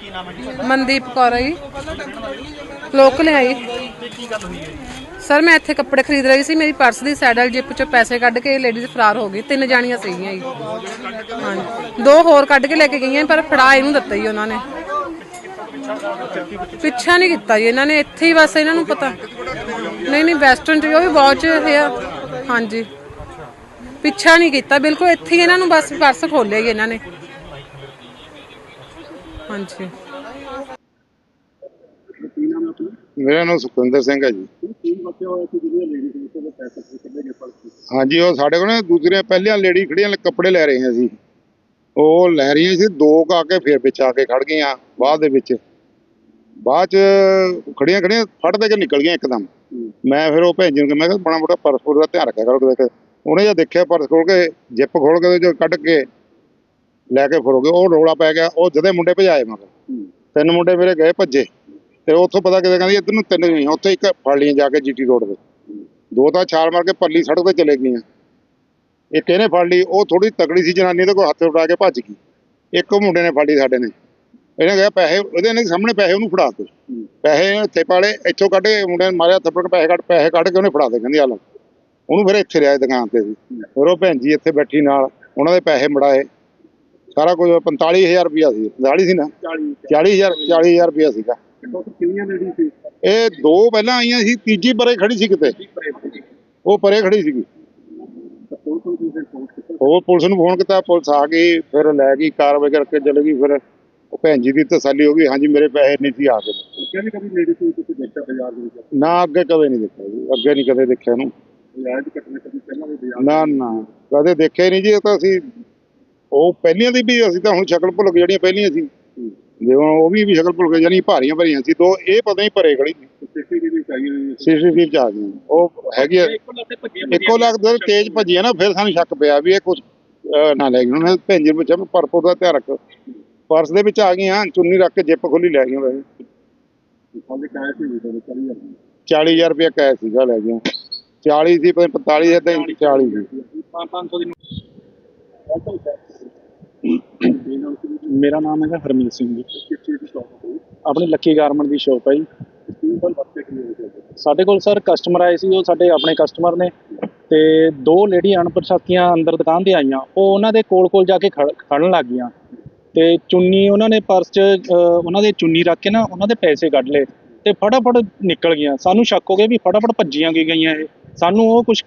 ਕੀ ਨਾਮ ਹੈ ਜੀ ਤੁਹਾਡਾ? ਮਨਦੀਪ ਕੌਰ ਹੈ ਜੀ। ਲੋਕਲ ਹੈ ਜੀ ਤੇ ਕੀ ਗੱਲ ਹੋਈ ਹੈ? ਜੀ? ਸਰ ਮੈਂ ਇੱਥੇ ਕੱਪੜੇ ਖਰੀਦ ਰਹੀ ਸੀ ਮੇਰੀ ਪਰਸ ਦੀ ਸਾਈਡ ਵਾਲੀ ਜਿੱਪ ਚੋਂ ਪੈਸੇ ਕੱਢ ਕੇ ਲੇਡੀਜ਼ ਫਰਾਰ ਹੋ ਗਈ। ਤਿੰਨ ਜਾਣੀਆਂ ਸੀਗੀਆਂ ਜੀ। ਹਾਂਜੀ। ਦੋ ਹੋਰ ਕੱਢ ਕੇ ਲੈ ਕੇ ਗਈਆਂ ਪਰ ਫੜਾ ਇਹਨੂੰ ਦਿੱਤਾ ਜੀ ਉਹਨਾਂ ਨੇ। ਪਿੱਛਾ ਨਹੀਂ ਕੀਤਾ ਜੀ ਇਹਨਾਂ ਨੇ ਇੱਥੇ ਹੀ ਬਸ ਇਹਨਾਂ ਨੂੰ ਪਤਾ। ਨਹੀਂ ਨਹੀਂ ਵੈਸਟਰਨ ਚ ਵੀ ਉਹ ਵੀ ਬਹੁਤ ਹੈ ਹਾਂਜੀ। ਪਿੱਛਾ ਨਹੀਂ ਕੀਤਾ ਬਿਲਕੁਲ ਇੱਥੇ ਹੀ ਇਹਨਾਂ ਨੂੰ ਬਸ ਪਰਸ ਖੋਲਿਆ ਜੀ ਇਹਨਾਂ ਨੇ। ਹਾਂਜੀ। ਮੇਰਾ ਨਾਮ ਸੁਖਵਿੰਦਰ ਸਿੰਘ ਹੈ ਜੀ। ਹਾਂਜੀ, ਉਹ ਸਾਡੇ ਕੋਲ ਨਾ ਦੂਸਰੀਆਂ ਪਹਿਲੀਆਂ ਲੇਡੀ ਖੜੀਆਂ ਕੱਪੜੇ ਲੈ ਰਹੀਆਂ ਸੀ। ਉਹ ਲੈ ਰਹੀਆਂ ਸੀ, ਦੋ ਕੁ ਕੇ ਫਿਰ ਵਿੱਚ ਆ ਕੇ ਖੜ ਗਈਆਂ, ਬਾਅਦ ਦੇ ਵਿੱਚ। ਬਾਅਦ ਚ ਖੜੀਆਂ ਖੜੀਆਂ ਫੜ ਦੇ ਕੇ ਨਿਕਲ ਗਈਆਂ ਇੱਕਦਮ। ਮੈਂ ਫਿਰ ਉਹ ਭੈਣ ਨੂੰ ਮੈਂ ਕਿਹਾ ਬੜਾ ਮੋਟਾ ਪਰਸ ਪੁਰਸ ਦਾ ਧਿਆਨ ਰੱਖਿਆ ਕਰੋ ਕਿਤੇ। ਉਹਨੇ ਜਦ ਦੇਖਿਆ ਪਰਸ ਖੋਲ ਕੇ, ਜਿੱਪ ਖੋਲ ਕੇ ਉਹਦੇ ਕੱਢ ਕੇ ਲੈ ਕੇ ਫਰੋਗੇ ਉਹ ਰੋਲਾ ਪੈ ਗਿਆ ਉਹ ਜਦੇ ਮੁੰਡੇ ਭਜਾਏ ਮਗਰ ਤਿੰਨ ਮੁੰਡੇ ਮੇਰੇ ਗਏ ਭੱਜੇ ਤੇ ਉੱਥੋਂ ਪਤਾ ਕਿਤੇ ਕਹਿੰਦੀ ਇੱਧਰ ਨੂੰ ਤਿੰਨ ਗਈਆਂ ਉੱਥੇ ਇੱਕ ਫੜ ਲਈਆਂ ਜਾ ਕੇ ਜੀਟੀ ਰੋਡ ਤੇ। ਦੋ ਤਾਂ ਛਾਲ ਮਾਰ ਕੇ ਪਰਲੀ ਸੜਕ ਤੇ ਚਲੇ ਗਈਆਂ। ਇੱਕ ਇਹਨੇ ਫੜ ਲਈ ਉਹ ਥੋੜੀ ਤਕੜੀ ਸੀ ਜਨਾਨੀ ਤੇ ਕੋਈ ਹੱਥ ਉਠਾ ਕੇ ਭੱਜ ਗਈ। ਇੱਕ ਮੁੰਡੇ ਨੇ ਫੜ ਲਈ ਸਾਡੇ ਨੇ। ਇਹਨੇ ਕਿਹਾ ਪੈਸੇ ਉਹਦੇ ਨੇ ਸਾਹਮਣੇ ਪੈਸੇ ਉਹਨੂੰ ਫੜਾ ਦੇ ਪੈਸੇ ਇੱਥੇ ਪਾਲੇ ਇੱਥੋਂ ਕੱਢ ਕੇ ਮੁੰਡੇ ਨੇ ਮਾਰਿਆ ਥੱਪੜ ਪੈਸੇ ਕੱਢ ਪੈਸੇ ਕੱਢ ਕੇ ਉਹਨੇ ਫੜਾ ਦੇ ਕਹਿੰਦੀ ਆ ਲਓ। ਉਹਨੂੰ ਫਿਰ ਇੱਥੇ ਲਿਆਏ ਦੁਕਾਨ ਤੇ ਸੀ ਫਿਰ ਉਹ ਭੈਣ ਜੀ ਇੱਥੇ ਬੈਠੀ ਨਾਲ ਉਹਨਾਂ ਦੇ ਪੈਸੇ ਮੜਾਏ। ਸਾਰਾ ਕੁਝ 45000 ਰੁਪਇਆ ਸੀ 40 ਸੀ ਨਾ। 40000 40000 ਰੁਪਇਆ ਸੀਗਾ। ਇਹ ਦੋ ਪਹਿਲਾਂ ਆਈਆਂ ਸੀ, ਤੀਜੀ ਪਰੇ ਖੜੀ ਸੀ ਕਿਤੇ। ਉਹ ਪਰੇ ਖੜੀ ਸੀਗੀ। ਉਹ ਪੁਲਿਸ ਨੂੰ ਫੋਨ ਕੀਤਾ, ਪੁਲਿਸ ਆ ਗਈ, ਫਿਰ ਲੈ ਗਈ, ਕਾਰਵਾਈ ਕਰਕੇ ਚਲੇ ਗਈ, ਫਿਰ ਉਹ ਭੈਣ ਜੀ ਦੀ ਤਸੱਲੀ ਹੋ ਗਈ, ਹਾਂਜੀ, ਮੇਰੇ ਪੈਸੇ ਨਹੀਂ ਸੀ, ਆ ਗਏ। ਨਾ, ਅੱਗੇ ਕਦੇ ਨਹੀਂ ਦੇਖਿਆ ਜੀ, ਅੱਗੇ ਨਹੀਂ ਕਦੇ ਦੇਖਿਆ ਇਹਨੂੰ ਨਾ ਨਾ, ਕਦੇ ਦੇਖਿਆ ਹੀ ਨਹੀਂ ਜੀ, ਇਹ ਤਾਂ ਅਸੀਂ ਉਹ ਪਹਿਲੀਆਂ ਦੀ ਵੀ ਅਸੀਂ ਤਾਂ ਹੁਣ ਸ਼ਕਲ ਭੁੱਲ ਗਏ ਜਿਹੜੀਆਂ ਪਹਿਲੀਆਂ ਸੀ। ਜਿਵੇਂ ਉਹ ਵੀ ਵੀ ਸ਼ਕਲ ਭੁੱਲ ਗਏ ਜਾਨੀ ਭਾਰੀਆਂ ਭਰੀਆਂ ਸੀ ਦੋ ਇਹ ਪਤਾ ਨਹੀਂ ਭਰੇ ਖੜੀ। ਸੀਸੀਟੀਵੀ ਚ ਆ ਗਈਆਂ। ਉਹ ਹੈਗੀ ਇੱਕੋ ਲੱਖ ਦੇ ਤੇਜ਼ ਭੱਜੀਆਂ ਨਾ ਫਿਰ ਸਾਨੂੰ ਸ਼ੱਕ ਪਿਆ ਵੀ ਇਹ ਕੁਝ ਨਾ ਲੈ ਗਏ ਉਹਨਾਂ ਨੇ ਭੈਣ ਜੀ ਨੂੰ ਪੁੱਛਿਆ ਵੀ ਪਰਪੋ ਦਾ ਧਿਆਨ ਰੱਖੋ। ਪਰਸ ਦੇ ਵਿੱਚ ਆ ਗਈਆਂ ਚੁੰਨੀ ਰੱਖ ਕੇ ਜਿੱਪ ਖੋਲੀ ਲੈ ਗਈਆਂ ਵੈਸੇ 40000 ਰੁਪਏ ਕੈਸ਼ ਸੀਗਾ ਲੈ ਗਈਆਂ। 40 ਸੀ ਪਤਾ ਨੀ 45 ਏਦਾਂ ਹੀ 40 ਸੀ। ਮੇਰਾ ਨਾਮ ਹੈਗਾ ਹਰਮੀਤ ਸਿੰਘ ਜੀ। ਆਪਣੀ ਲੱਕੀ ਗਾਰਮੈਂਟ ਦੀ ਸ਼ੋਪ ਹੈ ਜੀ। ਸਾਡੇ ਕੋਲ ਸਰ ਕਸਟਮਰ ਆਏ ਸੀ, ਉਹ ਸਾਡੇ ਆਪਣੇ ਕਸਟਮਰ ਨੇ ਤੇ ਦੋ ਲੇਡੀ ਅਣਪਛਾਤੀਆਂ ਅੰਦਰ ਦੁਕਾਨ ਤੇ ਆਈਆਂ। ਉਹ ਉਹਨਾਂ ਦੇ ਕੋਲ ਕੋਲ ਜਾ ਕੇ ਖੜਨ ਲੱਗ ਗਈਆਂ। ਤੇ ਚੁੰਨੀ ਉਹਨਾਂ ਨੇ ਪਰਸ 'ਚ ਉਹਨਾਂ ਦੇ ਚੁੰਨੀ ਰੱਖ ਕੇ ਨਾ ਉਹਨਾਂ ਦੇ ਪੈਸੇ ਕੱਢ ਲਏ ਤੇ ਫਟਾਫਟ ਨਿਕਲ ਗਈਆਂ। ਸਾਨੂੰ ਸ਼ੱਕ ਹੋ ਗਿਆ ਵੀ ਫਟਾਫਟ ਭੱਜੀਆਂ ਗਈਆਂ ਇਹ? ਸਾਨੂੰ ਉਹ ਕੁਝ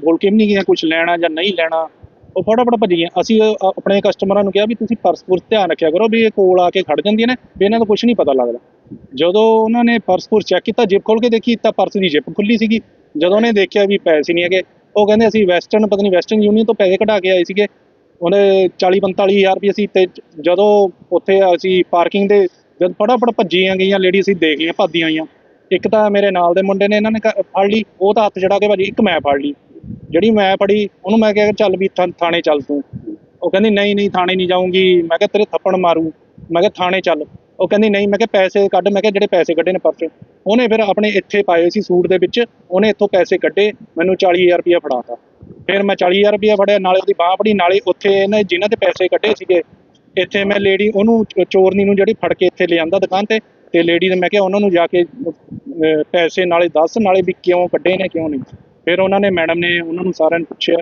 ਬੋਲ ਕੇ ਵੀ ਨਹੀਂ ਗਈਆਂ ਕੁਝ ਲੈਣਾ ਜਾਂ ਨਹੀਂ ਲੈਣਾ। ਉਹ ਫਟਾਫਟ ਭੱਜ ਗਈਆਂ। ਅਸੀਂ ਆਪਣੇ ਕਸਟਮਰਾਂ ਨੂੰ ਕਿਹਾ ਵੀ ਤੁਸੀਂ ਪਰਸ ਪੁਰਸ ਧਿਆਨ ਰੱਖਿਆ ਕਰੋ ਵੀ ਇਹ ਕੋਲ ਆ ਕੇ ਖੜ ਜਾਂਦੀਆਂ ਨੇ, ਵੀ ਇਹਨਾਂ ਦਾ ਕੁਝ ਨਹੀਂ ਪਤਾ ਲੱਗਦਾ। ਜਦੋਂ ਉਹਨਾਂ ਨੇ ਪਰਸ ਪੁਰਸ ਚੈੱਕ ਕੀਤਾ, ਜਿਪ ਖੋਲ ਕੇ ਦੇਖੀ, ਤਾਂ ਪਰਸ ਦੀ ਜਿਪ ਖੁੱਲੀ ਸੀਗੀ। ਜਦੋਂ ਉਹਨੇ ਦੇਖਿਆ ਵੀ ਪੈਸੇ ਨਹੀਂ ਹੈਗੇ, ਉਹ ਕਹਿੰਦੇ ਅਸੀਂ ਵੈਸਟਰਨ, ਪਤਾ ਨਹੀਂ ਵੈਸਟਰਨ ਯੂਨੀਅਨ ਤੋਂ ਪੈਸੇ ਕਢਾ ਕੇ ਆਏ ਸੀਗੇ। ਉਹਨੇ 40 45000 ਰੁਪਏ ਸੀ ਤੇ ਜਦੋਂ ਉੱਥੇ ਅਸੀਂ ਪਾਰਕਿੰਗ ਦੇ ਜਦ ਫਟਾਫਟ ਭੱਜੀਆਂ ਗਈਆਂ ਲੇਡੀ ਅਸੀਂ ਦੇਖ ਲਈਆਂ ਭੱਜਦੀਆਂ ਆਈਆਂ। ਇੱਕ ਤਾਂ ਮੇਰੇ ਨਾਲ ਦੇ ਮੁੰਡੇ ਨੇ ਇਹਨਾਂ ਨੇ ਕ- ਫੜ ਲਈ, ਉਹ ਤਾਂ ਹੱਥ ਜੜਾ ਕੇ ਭਾਜੀ ਇੱਕ ਮੈਂ ਫੜ ਲਈ। ਜਿਹੜੀ ਮੈਂ ਫੜੀ ਉਹਨੂੰ ਮੈਂ ਕਿਹਾ, ਚੱਲ ਵੀ ਥਾ- ਥਾਣੇ ਚੱਲ ਤੂੰ। ਉਹ ਕਹਿੰਦੀ, ਨਹੀਂ ਨਹੀਂ, ਥਾਣੇ ਨਹੀਂ ਜਾਊਂਗੀ। ਮੈਂ ਕਿਹਾ, ਤੇਰੇ ਥੱਪੜ ਮਾਰੂ। ਮੈਂ ਕਿਹਾ, ਥਾਣੇ ਚੱਲ। ਉਹ ਕਹਿੰਦੀ, ਨਹੀਂ, ਮੈਂ ਕਿਹਾ, ਪੈਸੇ ਕੱਢ। ਮੈਂ ਕਿਹਾ, ਜਿਹੜੇ ਪੈਸੇ ਕੱਢੇ ਨੇ ਪਰਚੇ। ਉਹਨੇ ਫਿਰ ਆਪਣੇ ਇੱਥੇ ਪਾਏ ਸੀ ਸੂਟ ਦੇ ਵਿੱਚ। ਉਹਨੇ ਇੱਥੋਂ ਪੈਸੇ ਕੱਢੇ। ਮੈਨੂੰ 40000 ਰੁਪਇਆ ਫੜਾਤਾ। ਫਿਰ ਮੈਂ 40000 ਰੁਪਇਆ ਫੜਿਆ। ਨਾਲੇ ਉਹਦੀ ਬਾਹ ਫੜੀ। ਨਾਲੇ ਉੱਥੇ ਇਹਨੇ ਜਿਨ੍ਹਾਂ ਦੇ ਪੈਸੇ ਕੱਢੇ ਸੀਗੇ, ਇੱਥੇ ਮੈਂ ਲੇਡੀ ਉਹਨੂੰ ਚੋਰਨੀ ਨੂੰ ਜਿਹੜੀ ਫੜ ਕੇ ਇੱਥੇ ਲਿਆਂਦਾ ਦੁਕਾਨ ਤੇ ਤੇ ਲੇਡੀ ਨੇ ਮੈਂ ਕਿਹਾ, ਉਹਨਾਂ ਨੂੰ ਜਾ ਕੇ ਪੈਸੇ ਨਾਲੇ ਦੱਸ। ਨਾਲੇ ਵੀ ਕਿਉਂ ਕੱਢੇ ਨੇ, ਕਿਉਂ ਨਹੀਂ। ਫਿਰ ਉਹਨਾਂ ਨੇ ਮੈਡਮ ਨੇ ਉਹਨਾਂ ਨੂੰ ਸਾਰਿਆਂ ਨੂੰ ਪੁੱਛਿਆ,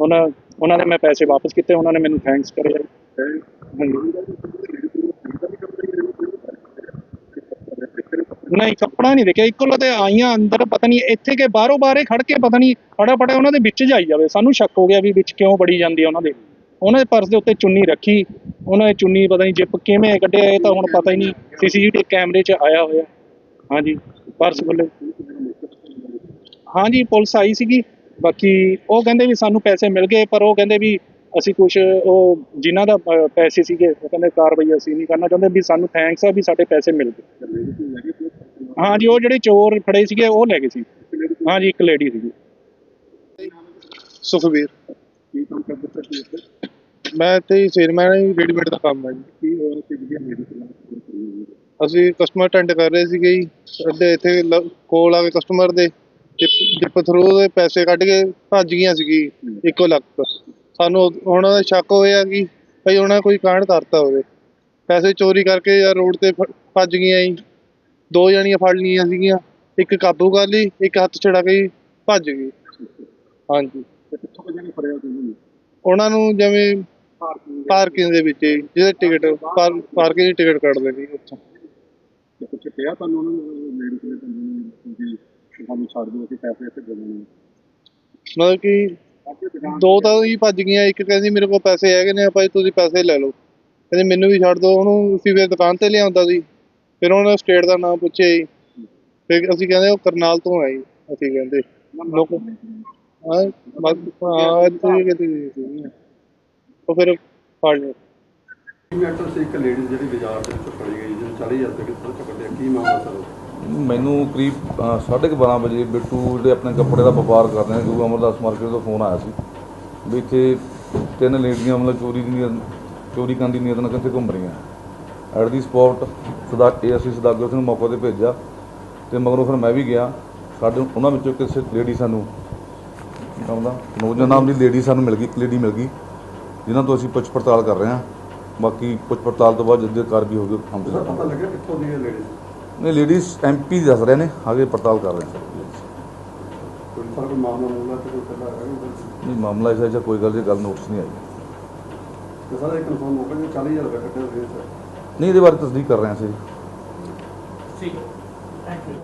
ਉਹਨਾਂ ਉਹਨਾਂ ਨੇ ਮੈਂ ਪੈਸੇ ਵਾਪਸ ਕੀਤੇ, ਉਹਨਾਂ ਨੇ ਮੈਨੂੰ ਥੈਂਕਸ ਕਰਿਆ ਨਹੀਂ, ਕੱਪੜਾ ਨਹੀਂ ਦੇਖਿਆ, ਇੱਕੋ ਲਤੇ ਆਈਆਂ ਅੰਦਰ, ਪਤਾ ਨਹੀਂ ਇੱਥੇ ਕੇ ਬਾਹਰੋਂ ਬਾਹਰੇ ਖੜ ਕੇ ਪਤਾ ਨਹੀਂ ਫਟਾਫਟ ਉਹਨਾਂ ਦੇ ਵਿੱਚ ਜਾਈ ਜਾਵੇ। ਸਾਨੂੰ ਸ਼ੱਕ ਹੋ ਗਿਆ ਵੀ ਵਿੱਚ ਕਿਉਂ ਬੜੀ ਜਾਂਦੀ ਆ ਉਹਨਾਂ ਦੇ। ਉਹਨਾਂ ਦੇ ਪਰਸ ਦੇ ਉੱਤੇ ਚੁੰਨੀ ਰੱਖੀ, ਉਹਨਾਂ ਨੇ ਚੁੰਨੀ ਪਤਾ ਨਹੀਂ ਜਿੱਪ ਕਿਵੇਂ ਕੱਢਿਆ, ਇਹ ਤਾਂ ਹੁਣ ਪਤਾ ਹੀ ਨਹੀਂ। ਸੀਸੀਟੀਵੀ ਕੈਮਰੇ 'ਚ ਆਇਆ ਹੋਇਆ। ਹਾਂਜੀ, ਪਰਸ ਖੁੱਲੇ ਹਾਂਜੀ ਪੁਲਿਸ ਆਈ ਸੀਗੀ। ਬਾਕੀ ਉਹ ਕਹਿੰਦੇ ਵੀ ਸਾਨੂੰ ਪੈਸੇ ਮਿਲ ਗਏ ਪਰ ਉਹ ਕਹਿੰਦੇ ਵੀ ਅਸੀਂ ਕੁਝ ਉਹ ਜਿਨ੍ਹਾਂ ਦਾ ਅਹ, ਪੈਸੇ ਸੀਗੇ ਉਹ ਕਹਿੰਦੇ ਕਾਰਵਾਈ ਅਸੀਂ ਨਹੀਂ ਕਰਨਾ ਚਾਹੁੰਦੇ ਵੀ ਸਾਨੂੰ ਥੈਂਕਸ ਆ ਵੀ ਸਾਡੇ ਪੈਸੇ ਮਿਲ ਗਏ। ਹਾਂਜੀ ਉਹ ਜਿਹੜੇ ਚੋਰ ਫੜੇ ਸੀਗੇ ਉਹ ਲੈ ਗਏ ਸੀ। ਹਾਂਜੀ ਇੱਕ ਲੇਡੀ ਸੀਗੀ। ਸੁਖਵੀਰ। ਮੈਂ ਇੱਥੇ ਹੀ ਸੇਲਮੈਨ ਹਾਂ ਰੈਡੀਮੇਡ ਦਾ ਕੰਮ ਹੈ ਜੀ। ਅਸੀਂ ਕਸਟਮਰ ਅਟੈਂਡ ਕਰ ਰਹੇ ਸੀਗੇ ਜੀ ਸਾਡੇ ਇੱਥੇ ਲ- ਕੋਲ ਆ ਕੇ ਕਸਟਮਰ ਦੇ। ਜਿਪ ਥਰੂ ਦੇ ਪੈਸੇ ਕੱਢ ਕੇ ਭੱਜ ਗਈਆਂ ਸੀਗੀ ਇੱਕੋ ਲੱਖ। ਸਾਨੂੰ ਉਹਨਾਂ ਦਾ ਸ਼ੱਕ ਹੋਇਆ ਕਿ ਭਈ ਉਹਨਾਂ ਕੋਈ ਕਾਂਡ ਕਰਤਾ ਹੋਵੇ। ਪੈਸੇ ਚੋਰੀ ਕਰਕੇ ਜਾਂ ਰੋਡ ਤੇ ਭੱਜ ਗਈਆਂ ਜੀ। ਦੋ ਜਣੀਆਂ ਫੜ ਲਈਆਂ ਸੀਗੀਆਂ। ਇੱਕ ਕਾਬੂ ਕਰ ਲਈ ਇੱਕ ਹੱਥ ਛੜਾ ਕੇ ਭੱਜ ਗਈ। ਹਾਂਜੀ। ਉਹਨਾਂ ਨੂੰ ਜਿਵੇਂ ਪਾਰਕਿੰਗ ਦੇ ਵਿੱਚ ਜਿਹਦੇ ਟਿਕਟ ਪਾਰਕਿੰਗ ਦੀ ਟਿਕਟ ਕੱਢ ਲੈਣੀ ਉੱਥੋਂ। ਕਿਹਾ ਤੁਹਾਨੂੰ ਉਹਨਾਂ ਨੂੰ ਵੀ ਸਾਨੂੰ ਛੱਡ ਦਿਓ ਅਸੀਂ ਪੈਸੇ ਇੱਥੇ ਦੇ ਦੇਣੇ ਮਤਲਬ ਕਿ ਦੋ ਤਾਂ ਹੀ ਭੱਜ ਗਈਆਂ ਇੱਕ ਕਹਿੰਦੀ ਮੇਰੇ ਕੋਲ ਪੈਸੇ ਹੈਗੇ ਨੇ ਭਾਈ ਤੁਸੀਂ ਪੈਸੇ ਲੈ ਲਓ। ਕਹਿੰਦੀ ਮੈਨੂੰ ਵੀ ਛੱਡ ਦਿਓ ਉਹਨੂੰ ਅਸੀਂ ਫਿਰ ਦੁਕਾਨ ਤੇ ਲਿਆਉਂਦਾ ਸੀ। ਫਿਰ ਉਹਨੇ ਸਟੇਟ ਦਾ ਨਾਮ ਪੁੱਛਿਆ ਜੀ। ਫਿਰ ਅਸੀਂ ਕਹਿੰਦੇ ਉਹ ਕਰਨਾਲ ਤੋਂ ਆਏ ਅਸੀਂ ਕਹਿੰਦੇ ਲੋਕ ਹਾਂ ਬਸ ਹਾਂ ਇੱਥੇ ਕਿਤੇ ਸੀ। ਉਹ ਫਿਰ ਫੜ ਲਿਆ। ਮੈਟਰ ਸੀ ਇੱਕ ਲੇਡੀ ਜਿਹੜੀ ਬਾਜ਼ਾਰ ਦੇ ਵਿੱਚ ਫੜੀ ਗਈ ਜਿਹਨੂੰ 40000 ਰੁਪਏ ਕਿੱਥੋਂ ਚੱਕਦੇ ਕੀ ਮਾਮਲਾ ਸਰ ਮੈਨੂੰ ਕਰੀਬ ਅ, ਸਾਢੇ ਕੁ ਬਾਰਾਂ ਵਜੇ ਬਿੱਟੂ ਜਿਹੜੇ ਆਪਣੇ ਕੱਪੜੇ ਦਾ ਵਪਾਰ ਕਰਦੇ ਨੇ ਗੁਰੂ ਅਮਰਦਾਸ ਮਾਰਕੀਟ ਤੋਂ ਫੋਨ ਆਇਆ ਸੀ ਵੀ ਇੱਥੇ ਤਿੰਨ ਲੇਡੀਆਂ ਮਤਲਬ ਚੋਰੀ ਦੀ ਚੋਰੀ ਕਰਨ ਦੀ ਨੀਅਤ ਨਾਲ ਕਿੱਥੇ ਘੁੰਮ ਰਹੀਆਂ। ਐਟ ਦੀ ਸਪੌਟ ਸਦਾ ਇਹ ਅਸੀਂ ਸਦਾਗਰ ਸਿੰਘ ਨੂੰ ਮੌਕੇ ਤੇ ਭੇਜਿਆ ਤੇ ਮਗਰੋਂ ਫਿਰ ਮੈਂ ਵੀ ਗਿਆ। ਸਾਡੇ ਉਹਨਾਂ ਵਿੱਚੋਂ ਕਿਸੇ ਲੇਡੀ ਸਾਨੂੰ ਆਉਂਦਾ। ਨੌਜਵਾਨ ਨਾਮ ਦੀ ਲੇਡੀ ਸਾਨੂੰ ਮਿਲ ਗਈ ਇੱਕ ਲੇਡੀ ਮਿਲ ਗਈ ਜਿਨ੍ਹਾਂ ਤੋਂ ਅਸੀਂ ਪੁੱਛ ਪੜਤਾਲ ਕਰ ਰਹੇ ਹਾਂ। ਬਾਕੀ ਪੁੱਛ ਪੜਤਾਲ ਤੋਂ ਬਾਅਦ ਜਿੱਦੇ ਕਾਰਵਾਈ ਹੋਊਗੀ ਹਮ ਤੇ। ਸਰ ਪਤਾ ਲੱਗਿਆ ਕਿੱਥੋਂ ਦੀ ਲੇਡੀ ਨਹੀਂ ਲੇਡੀਜ਼ ਐਮਪੀ ਦੱਸ ਰਹੇ ਨੇ ਆਗੇ ਪੜਤਾਲ ਕਰ ਰਹੇ ਨੇ। ਨਹੀਂ ਮਾਮਲਾ ਇਸ ਜਿਹਾ ਕੋਈ ਗੱਲ ਦੀ ਗੱਲ ਨੋਟਿਸ ਨਹੀਂ ਆਈ। ਤੇ ਸਰ ਇਹ ਕਨਫਰਮ ਹੋ ਗਿਆ ਕਿ 40000 ਰੁਪਏ ਕੱਟੇ ਹੋਏ ਸਰ। ਨਹੀਂ ਇਹਦੇ ਬਾਰੇ ਤਸਦੀਕ ਕਰ ਰਹੇ ਹਾਂ ਅਸੀਂ। ਠੀਕ ਹੈ। Thank you